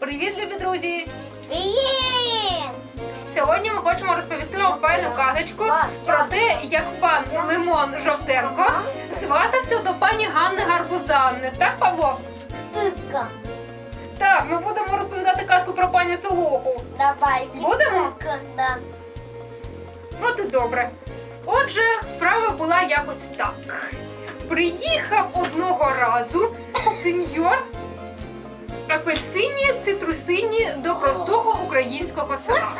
Привіт, любі друзі! Привіт! Сьогодні ми хочемо розповісти вам файну казочку про те, як пан Лимон Жовтенко сватався до пані Ганни Гарбузанни. Так, Павло? Тика. Так, ми будемо розповідати казку про пані Солоху. Давай. Будемо? Да. Ну, це добре. Отже, справа була якось так. Приїхав одного разу сеньор апельсині цитрусині до простого українського села.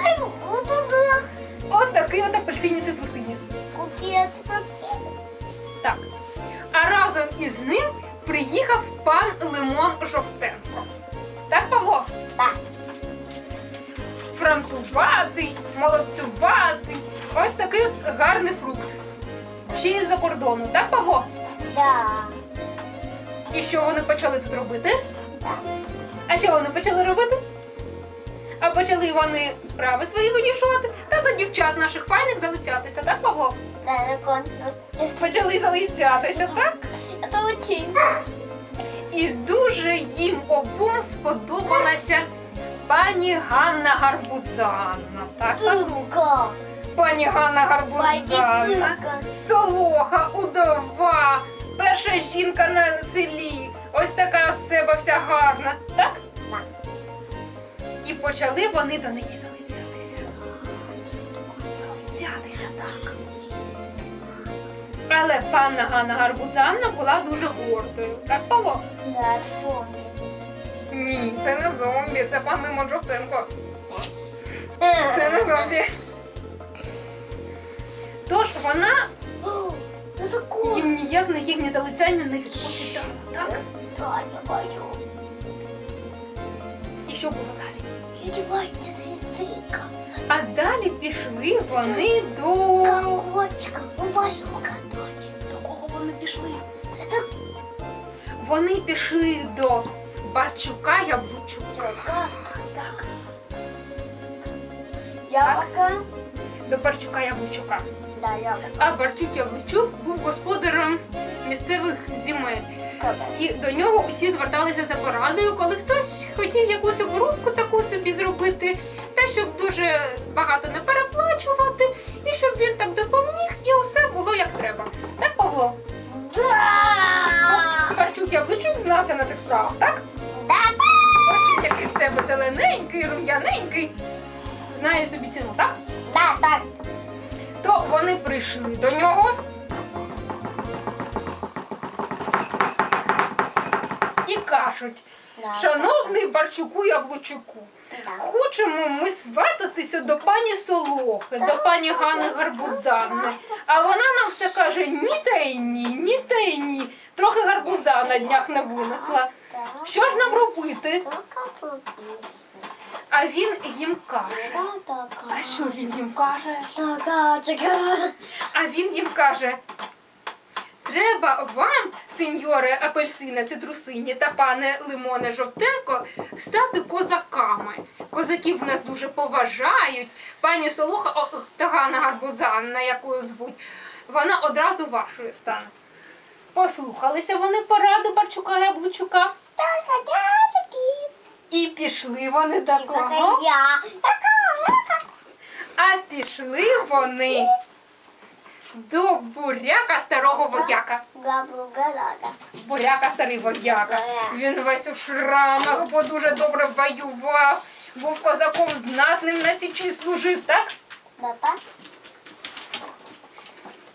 От такий от апельсині цитрусині. Так. А разом із ним приїхав пан Лимон Жовтенко. Так, Павло? Так. Франкуватий, молодцюватий. Ось такий от гарний фрукт. Ще й з-за кордону, так, Павло? Да. І що вони почали тут робити? Да. А що вони почали робити? А почали вони справи свої вирішувати та до дівчат наших файних залицятися, так, Павло? Далеко. Почали залицятися, так? Это очень. І дуже їм обом сподобалася пані Ганна Гарбузанна. Так? Тика. пані Ганна Пані Гарбузанна. Солоха, удова, перша жінка на селі. Ось така з себе вся гарна. Так? Так. І почали вони до неї залицятися. Залицятися, так. Але панна Ганна Гарбузанна була дуже гордою. Так, Павло? Да, помню. Ні, це не зомбі, це пан Лимон Жовтенко. Це не зомбі. Тож вона такое? їм ніяк на їхнє залицяння не відповідала, так? Да, я бою. І що було далі? А далі пішли вони до. Кочка, мою каточек. До кого вони пішли? Вони пішли до Барчука Яблучука. Так, Яблоко. До Барчука Яблучука. Да, яблоко. А Барчук Яблучук був господарем місцевих земель. І до нього усі зверталися за порадою, коли хтось хотів якусь оборудку таку собі зробити, та щоб дуже багато не переплачувати, і щоб він так допоміг, і усе було як треба. Так, Павло? Да! Харчук Яблучук знався на цих справах, так? Да! Ось він який з себе зелененький, рум'яненький, знає собі ціну, так? Да, так. То вони прийшли до нього. І кажуть, Да. шановний Барчуку Яблучуку, Да. хочемо ми свататися до пані Солохи, до пані Гани Гарбузанни. А вона нам все каже ні та й ні, ні та й ні. Трохи гарбуза на днях не винесла. Що ж нам робити? А він їм каже. А що він їм каже? А він їм каже: треба вам, сеньоре апельсине цитрусині та пане Лимоне Жовтенко, стати козаками. Козаків в нас дуже поважають. Пані Солоха о, Тагана Гарбузанна, яку звуть, вона одразу вашою стане. Послухалися вони поради Барчука Яблучука Така, дядьки. І пішли вони до кого? я. А пішли вони до буряка старого вояка. Буряка старий вояка. Він весь у шрамах, бо дуже добре воював. Був козаком знатним на січі служив, так? Так.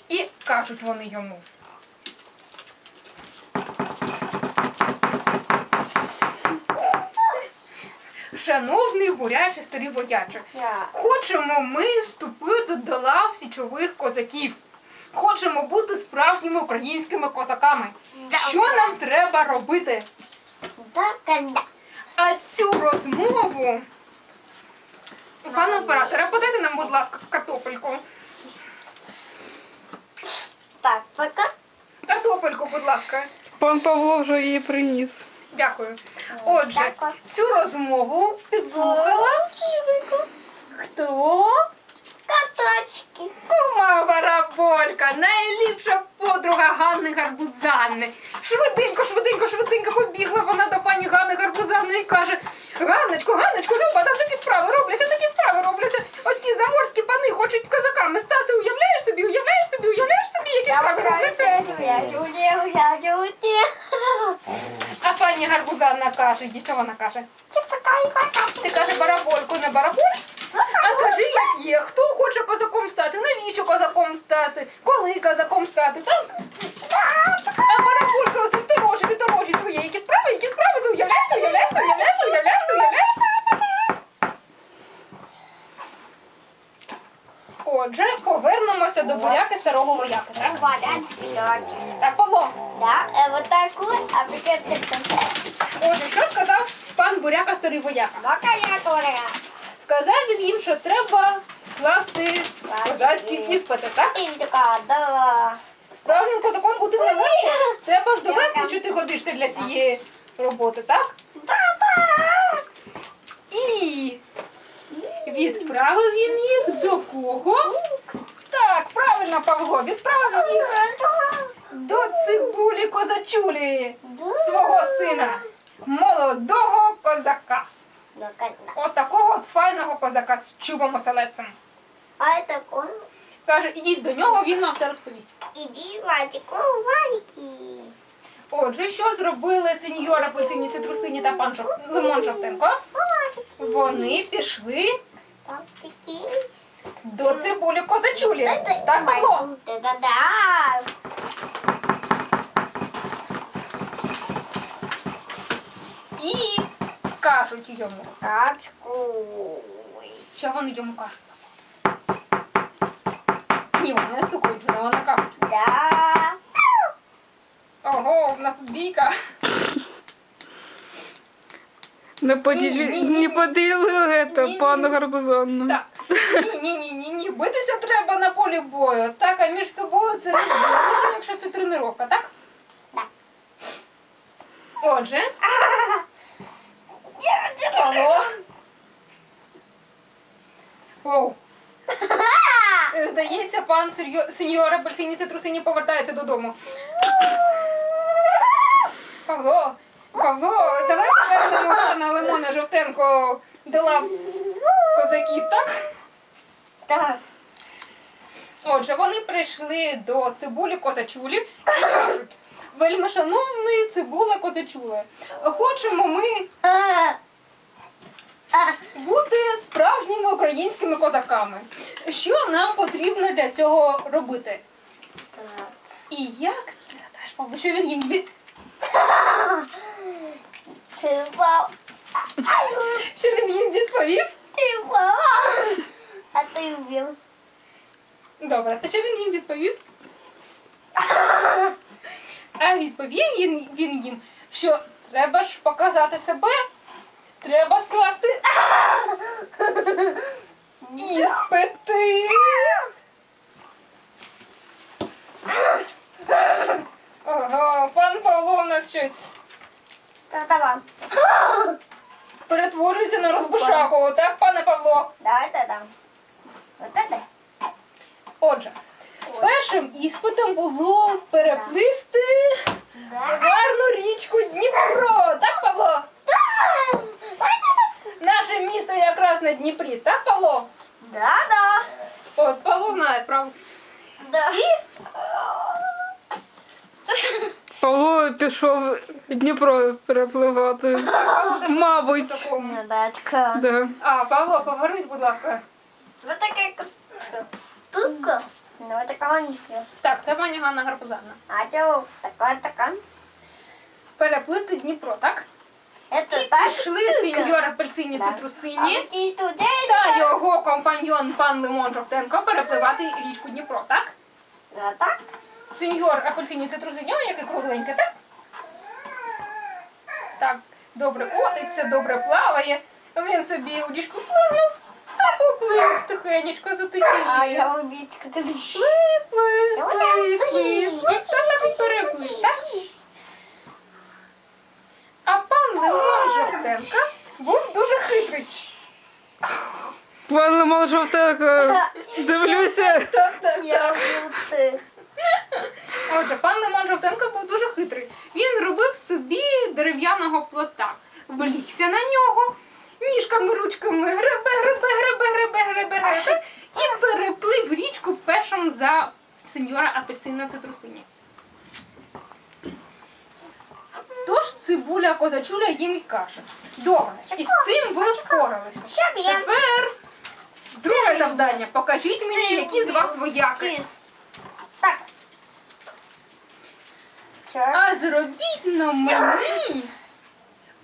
І кажуть вони йому. Шановний бурячий старий вояче, Я. хочемо ми вступити до лав січових козаків. Хочемо бути справжніми українськими козаками. Що нам треба робити? А цю розмову. Пане оператора, подайте нам, будь ласка, картопельку. Так, пока. Картопельку, будь ласка. Пан Павло вже її приніс. Дякую. Отже, цю розмову підслухала. Хто? Каточки. Кума Бараболька, найліпша подруга Ганни Гарбузанни. Швиденько, швиденько, швиденько побігла вона до пані Ганни Гарбузанни і каже: Ганночко, Ганночко, Люба, там такі справи робляться, такі справи робляться. От ті заморські пани хочуть козаками стати. Уявляєш собі, уявляєш собі, робляться. А пані Гарбузанна каже, і що вона каже? Ти каже барабольку, не бараболь? А кажи, як є, хто хоче козаком стати, навіщо козаком стати, коли козаком стати, так? А бараболька ось торожить, і торожить своє. Які справи, які справи, ти уявляєш, ти уявляєш, ти уявляєш, ти уявляєш, ти уявляєш? Отже, повернемося до буряки старого вояки, так? Так, Павло. Да, э, вот так вот, а теперь ты Отже, що сказав пан буряка старий вояка? Макарятора. Сказав він їм, що треба скласти козацькі іспити, так? Ты такая, да. Справжнім козаком бути не можеш. Треба ж довести, що ти годишся для цієї роботи, так? І відправив він їх до кого? Так, правильно, Павло, відправив їх до цибулі козачулі, свого сина, молодого козака. От такого от файного козака з чубом оселедцем. А это он? Каже, ідіть до нього, він вам все розповість. Иди, Вадик, о, Вадики. Отже, що зробили сеньор апельсині, цитрусині та пан Жов... Лимон Жовтенко? Вони пішли Папчики. До цибулі козачулі. Так, Павло? Да-да-да. І кажуть йому. Тачку. Що вони йому кажуть? Ні, вони не стукають, вони кажуть. Да. Ого, в нас бійка. Не. Ні-ні-ні. не поділили це, пану Гарбузонну. Так. Ні, ні, ні, ні. Битися треба на полі бою. Так, а між собою це не лише якщо це тренування, так? Так. Отже. Алло. Оу. Е, Здається, пан Серйо- сеньор апельсині цитрусині повертається додому. Павло, Павло, давай повернемо пана Лимона Жовтенко до лав козаків, так? Так. Отже, вони прийшли до цибулі козачулі і кажуть, вельми шановний цибула козачуле, хочемо ми бути справжніми українськими козаками. Що нам потрібно для цього робити? І як ти гадаєш, Павло, що він їм від... Що він їм відповів? Упал. А ты убил. Добре, та що він їм відповів? А відповів він, він їм, що треба ж показати себе, треба скласти іспити. Ого, пан Павло у нас щось Та-та-вам. перетворюється на розбушаку, так, пане Павло? Давай тогда. Отже, першим іспитом було переплисти гарну річку Дніпро, так, Павло? Наше місто якраз на Дніпрі, так, Павло? Да-да. От Павло знає справу. Да. Павло пішов Дніпро перепливати. Мабуть. Такому. Да. А, Павло, повернись, будь ласка. Вот такая штука. Ну, такая нифига. Так, це пані Ганна Гарбузанна. А чё такая такая? Переплисти Дніпро, так? Это І та пішли штука. сеньор апельсині Да. А та його компаньйон пан Лимон Жовтенко перепливати річку Дніпро, так? Да, так? Сеньор апельсині цитрусині, о, яке кругленьке, так? Так, добре котиться, добре плаває. Він собі у річку пливнув, а поплив тихенечко за А течією. я кто ты Плив, плив, плив, плив. ти, Та так і переплив, так? А пан Лимон Жовтенко був дуже хитрий. Пан Лимон Жовтенко, дивлюся. Я убил ты. Отже, пан Лимон Жовтенко був дуже хитрий. Він робив собі дерев'яного плота. влігся на нього, ніжками, ручками гребе, гребе, гребе, гребе, гребе і переплив річку першим за сеньора апельсина цитрусині. Тож цибуля козачуля їм і каже. Добре, і з цим ви впоралися. Тепер друге завдання. Покажіть мені, які з вас вояки. Так. А зробіть на мені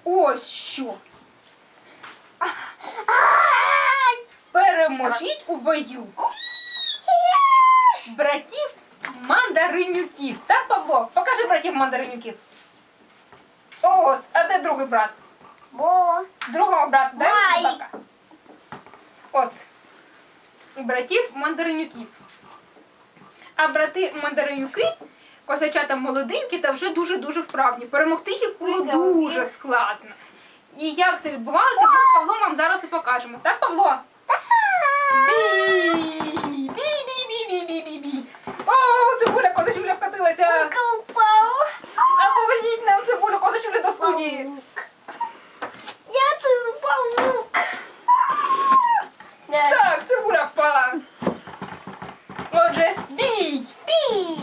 ось що. Ай! Переможіть у бою братів мандаринюків. Так, Павло? Покажи братів мандаринюків. От, а де другий брат? Бо. Другого брата, дай мені. От. Братів мандаринюків. А брати мандаринюки, козачата молоденькі та вже дуже-дуже вправні. Перемогти їх було дуже складно. І як це відбувалося, ми з Павлом вам зараз і покажемо. Так, Павло? Бій! Бій, бій, бій, бій, бій, бій, бій. О, цибуля козачуля вкатилася. Упав. А поверніть нам цибулю козачуля до студії. Я тут паук. Так, цибуля впала. Отже, бій! Бій. Бій!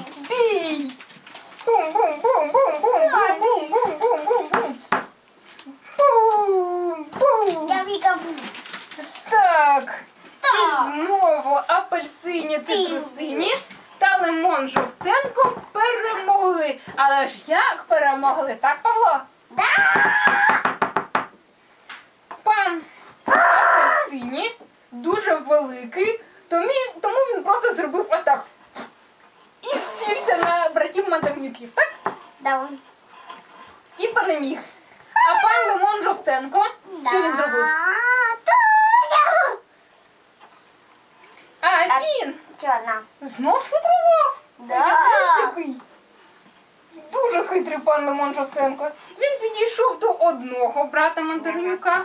Хитрий пан Лимон Жовтенко. Він підійшов до одного брата мандаринюка,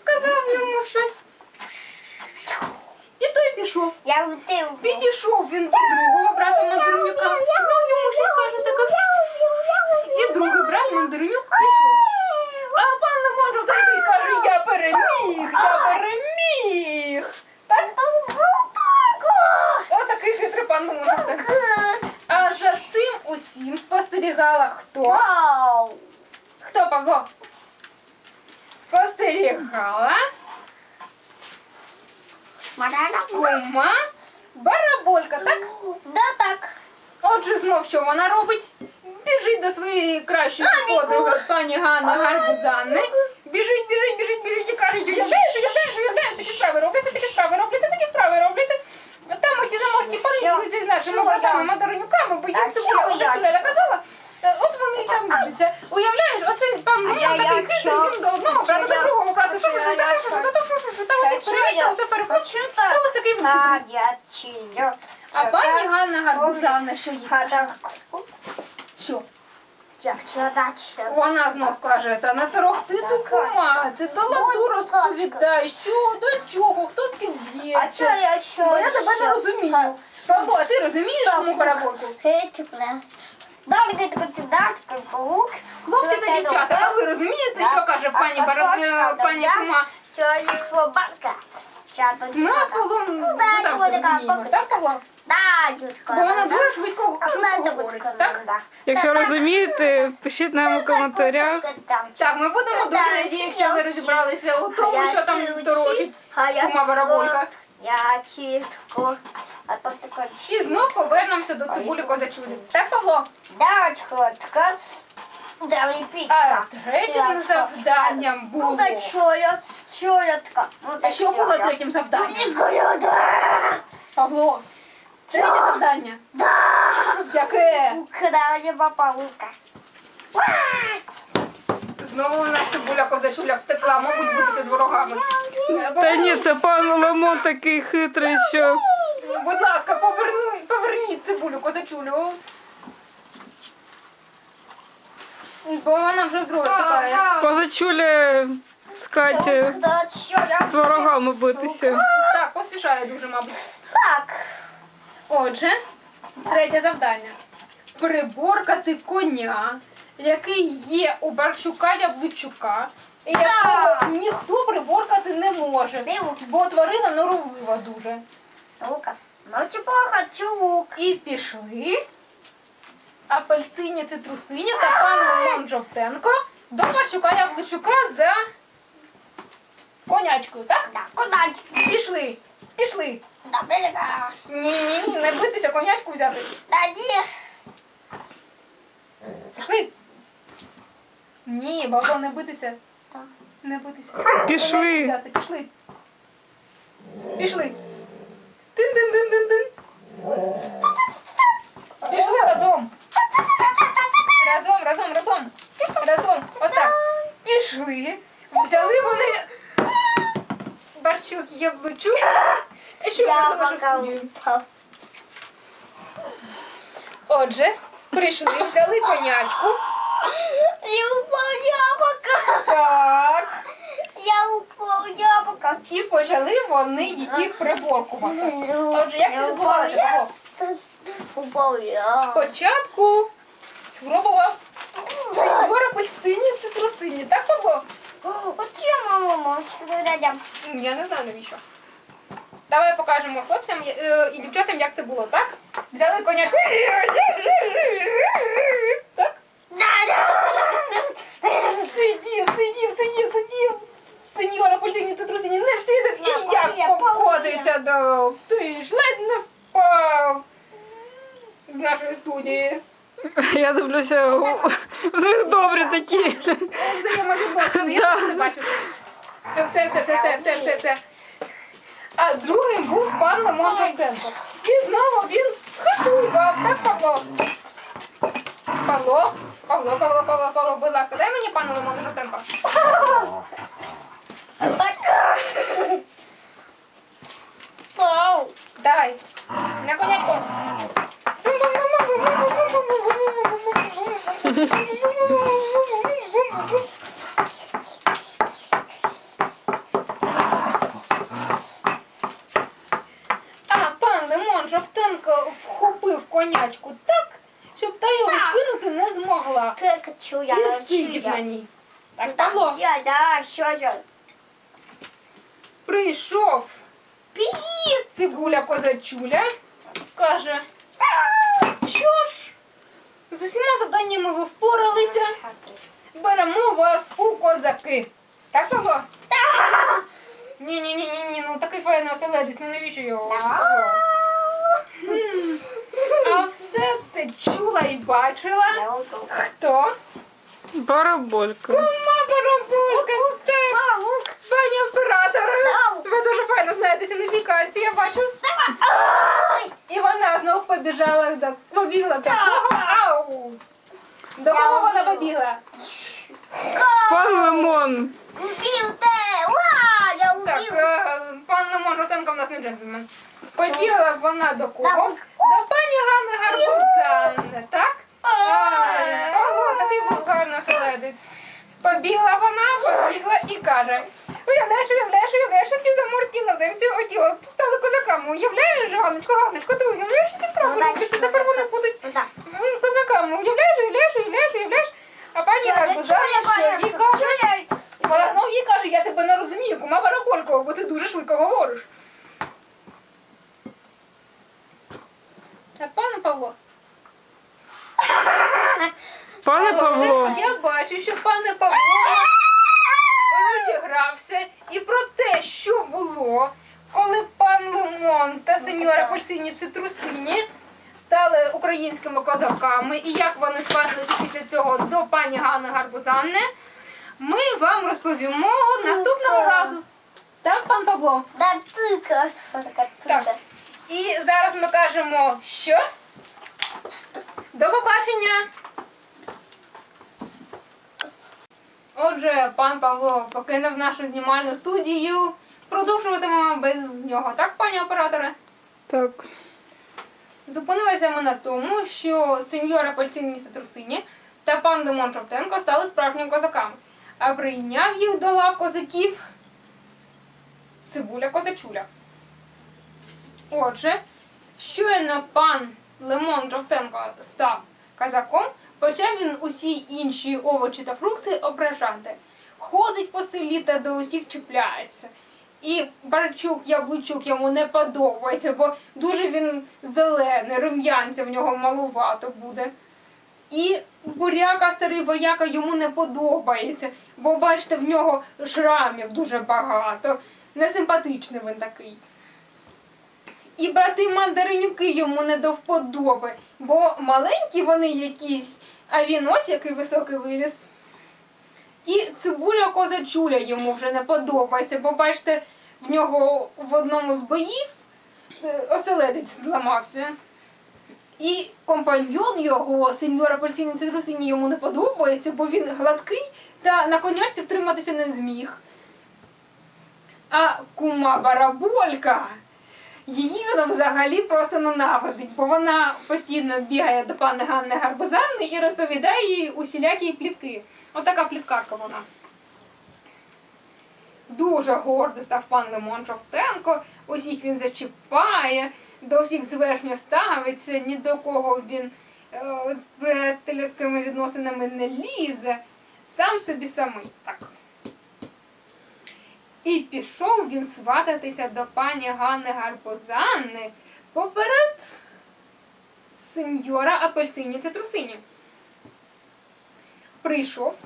сказав йому щось. І той пішов. Підійшов він до другого брата мандаринюка, знов йому щось каже, таке. І другий брат мандаринюк пішов. А пан Лимон Жовтенький каже, я переміг, я переміг. Так? Отакий хитрий пан Лимон. А за цим усім спостерігала хто? Вау. Хто, Павло? Спостерігала кума Бараболька, так? Да так. Отже, знов що вона робить? Біжить до своєї кращої подруги, пані Ганни Гарбузанни. Біжить, біжить, біжить, біжить і каже, уявляєш, уявляєш, уявляєш, такі справи робляться, Степанович з нашими братами Мадаронюками, бо їм це була Олександра от вони і там будуться. Уявляєш, оце пан ну, Маян такий хитрий, він до одного брата, до другого брата, що ж, що ж, що то що ж, що там усе перевіть, там усе перепочу, там ось такий вихід. А пані Ганна Гарбуза, що їй? Що? Як чудачно. Вона знов каже, та на трох ти Та кума, ти до ладу От розповідай, що, до чого, хто з ким А б'ється. чого я що? Бо я тебе не розумію. Павло, а ти розумієш тому параболку? Хитюкне. Добре, ти датку, паук. Хлопці та дівчата, а ви розумієте, що каже пані Бара... е, пані кума? Сьогодні собака. Ми з Павлом Ну, не завжди розуміємо, так, Павло? Бо вона дуже швидко швидко говорить, так? Якщо розумієте, пишіть нам у коментарях. Так, ми будемо дуже раді, якщо ви розібралися у тому, що там торочить кума Бараболька. Я чітко. А то таке І знов повернемося до цибулі козачулі. Так, Павло? Да, чітко. Далі А третім завданням було. Ну, да чоя, чоятка. Ну, А що було третім завданням? Павло, третє завдання. Яке? Краєва паука. Знову у нас цибуля козачуля втекла, мабуть, битися з ворогами. Та ні, це пан Лемон такий хитрий, що Будь ласка, поверни, поверніть цибулю козачулю. Бо вона вже вдруге втекає. козачуля скаче Да, з ворогами битися. Так, поспішає дуже, мабуть. Так. Отже, третє завдання. Приборкати коня, який є у Барчука Яблучука, і якого ніхто приборкати не може. Бо тварина норовлива дуже. Лука. Лук. І пішли апельсині цитрусині та пан Лимон Жовтенко до Марчука Яблучука за конячкою, так? Да, кудачки. Пішли, пішли. Да, берега. Ні, ні, ні, не битися, конячку взяти. Да, где? Пішли. Ні, бабо, не битися. Так. Не битися. Пішли. Взяти, пішли. Пішли. Тин-тин-тин-тин-тин. Пішли разом. Разом, разом, разом. Разом. Отак. Пішли. Взяли вони Барчук, яблучук. Що Я я залишив пока. Отже, прийшли, взяли конячку. Я упал яблоко. Так. Я упал яблоко. І почали вони її приборкувати. Отже, як це відбувалося? Павло? Упал я. Спочатку спробував сеньор апельсині цитрусині, так Павло? Вот чем мама? Я не знаю навіщо. Давай покажемо хлопцям е, і дівчатам, як це було, так? Взяли конячку. Так? Сидів, сидів, сидів, сидів. Сеньор апельсині цитрусині не всідав і Я як повія, поводиться до. Ти ж ледь не впав з нашої студії. Я дивлюся, у- у них добрі такі. взаємовідносини. Я Да. не бачу. Все, все, все, все, все, все, все. А другим був пан Лимон Жовтенко. І знову він хатував, так, Павло? Павло, Павло, Павло, Павло, Павло, будь ласка, дай мені пана Лимон Жовтенко. Вау. Дай. На конячку. А пан Лимон Жовтенко вхопив конячку так, щоб та його Так. скинути не змогла. Как хочу я І сидів на ній. Так, Павло, Я, да, что же? прийшов Привет. цибуля козачуля, каже, що ж, з усіма завданнями ви впоралися, беремо вас у козаки. Так, Павло? Ні, ні, ні, ні, ні, ну такий файний оселедець, ну навіщо його? А все це чула і бачила. Хто? Бараболька. Кума Барабулька, так. Пані оператори, Ау. ви дуже файно знаєтеся на цій касті, я бачу. І вона знов побіжала до побігла до кого? Ау! До кого вона побігла? Пан Лимон. Убил ты! Уа! Я Так, убил! е, пан Лимон Ротенко в нас не джентльмен. Побігла вона до кого? До пані Ганни Гарбузани, так? Павло, такий був гарний оселедець. Побігла вона, побігла і каже. Уявляєш, уявляєш, уявляєш, ті заморські іноземці оті от стали козаками. Уявляєш, Ганночко, Ганночко, ти уявляєш, які справи Ну, робити? Тепер вони будуть Ну козаками. Уявляєш, уявляєш, уявляєш, уявляєш. А пані Гарбузана, що їй каже? Вона знову їй каже, я тебе не розумію, кума Бараболькова, бо ти дуже швидко говориш. Так, пане Павло. Пане Павло. Я бачу, що пане Павло розігрався і про те, що було, коли пан Лимон та сеньора Польсині Цитрусині стали українськими козаками, і як вони сватилися після цього до пані Ганни Гарбузанни, ми вам розповімо наступного разу. Так, пан Павло? Да ты как такая Так. І зараз ми кажемо, що? До побачення! Отже, пан Павло покинув нашу знімальну студію. Продовжуватимемо без нього, так, пані оператори? Так. Зупинилися ми на тому, що сеньора Пальцині Сатрусині та пан Лимон Шовтенко стали справжніми козаками, а прийняв їх до лав козаків Цибуля Козачуля. Отже, щойно пан Лимон Жовтенко став казаком, почав він усі інші овочі та фрукти ображати. ходить по селі та до усіх чіпляється. І Барчук Яблучук йому не подобається, бо дуже він зелений, рум'янця в нього малувато буде. І буряка старий вояка йому не подобається, бо бачите, в нього шрамів дуже багато. Несимпатичний він такий. І брати мандаринюки йому не до вподоби, бо маленькі вони якісь, а він ось який високий виріс. І цибуля козачуля йому вже не подобається, бо бачите, в нього в одному з боїв е, оселедець зламався. І компаньйон його, сеньор апельсині цитрусині, йому не подобається, бо він гладкий та на конячці втриматися не зміг. А кума бараболька, її вона взагалі просто ненавидить, бо вона постійно бігає до пани Ганни Гарбузанни і розповідає їй усілякі плітки. Отака пліткарка вона. Дуже гордий став пан Лимон Жовтенко, усіх він зачіпає, до всіх зверхньо ставиться, ні до кого він е, з приятельськими відносинами не лізе, сам собі самий так. І пішов він свататися до пані Ганни Гарбузанни поперед сеньора апельсині цитрусині. Прийшов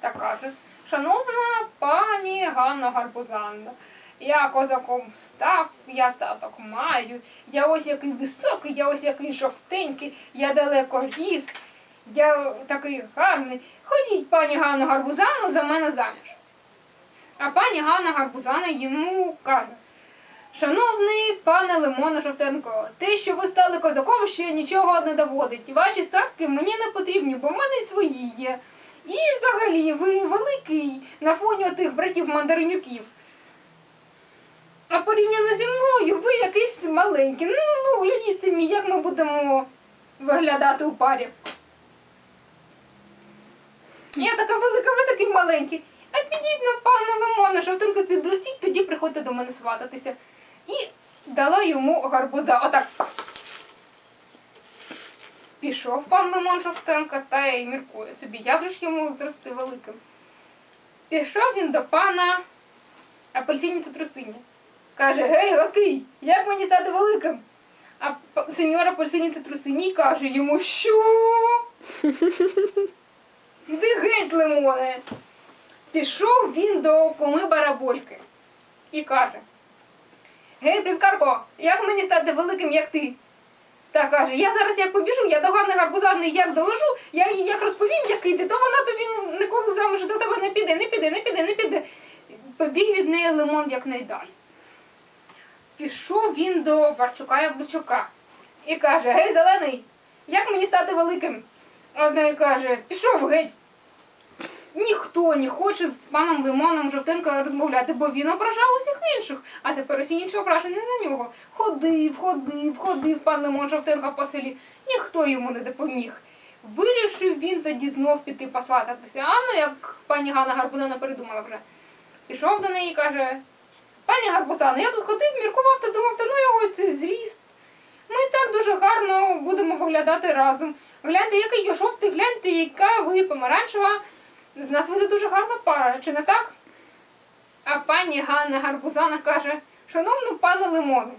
та каже, шановна пані Ганна Гарбузанна, я козаком став, я статок маю, я ось який високий, я ось який жовтенький, я далеко ріс, я такий гарний. Ходіть, пані Ганна Гарбузану, за мене заміж. А пані Ганна Гарбузана йому каже: Шановний пане Лимоне Жовтенко, те, що ви стали козаком, ще нічого не доводить. Ваші статки мені не потрібні, бо в мене й свої є. І взагалі ви великий на фоні тих братів мандаринюків. А порівняно зі мною, ви якийсь маленький. Ну, ну глядіть як ми будемо виглядати у парі. Я така велика, ви такий маленький. А підіть на пане Лимоне, жовтинку підростіть, тоді приходьте до мене свататися. І дала йому гарбуза. Отак. Пішов пан Лимон Жовтенко та й міркує собі. Я вже ж йому зрости великим. Пішов він до пана апельсині цитрусині. Каже, гей, лакий, як мені стати великим? А п- сеньор апельсині цитрусині каже йому, що? Іди геть, лимоне. Пішов він до куми барабольки і каже: Гей, пліткарко, як мені стати великим, як ти? Та каже, я зараз як побіжу, я до Ганни Гарбузани як доложу, я їй як розповім, який ти, то вона тобі ніколи замуж до тебе не піде, не піде, не піде, не піде. Побіг від неї лимон якнайдалі. Пішов він до Барчука Яблучука і каже: Гей, зелений, як мені стати великим? А той каже, пішов геть. Ніхто не хоче з паном Лимоном Жовтенко розмовляти, бо він ображав усіх інших, а тепер усі інші ображені на нього. Ходив, ходив, ходив пан Лимон Жовтенко по селі. Ніхто йому не допоміг. Вирішив він тоді знов піти посвататися. А ну як пані Ганна Гарбузана передумала вже. Пішов до неї і каже: Пані Гарбузана, я тут ходив, міркував та думав, та ну його це зріст. Ми так дуже гарно будемо виглядати разом. Гляньте, який я жовтий, гляньте, яка ви помаранчева. З нас буде дуже гарна пара, чи не так? А пані Ганна Гарбузана каже, шановний пане Лимоне,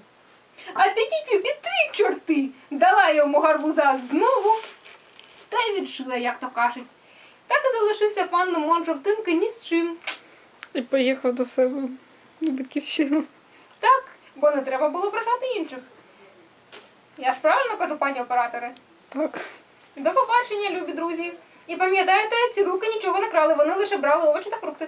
а ти тільки три чорти дала йому гарбуза знову та й відшила, як то кажуть. Так і залишився пан Лимон Жовтинки ні з чим. І поїхав до себе на батьківщину. Так, бо не треба було ображати інших. Я ж правильно кажу, пані оператори? Так. До побачення, любі друзі. І пам'ятайте, ці руки нічого не крали, вони лише брали овочі та фрукти.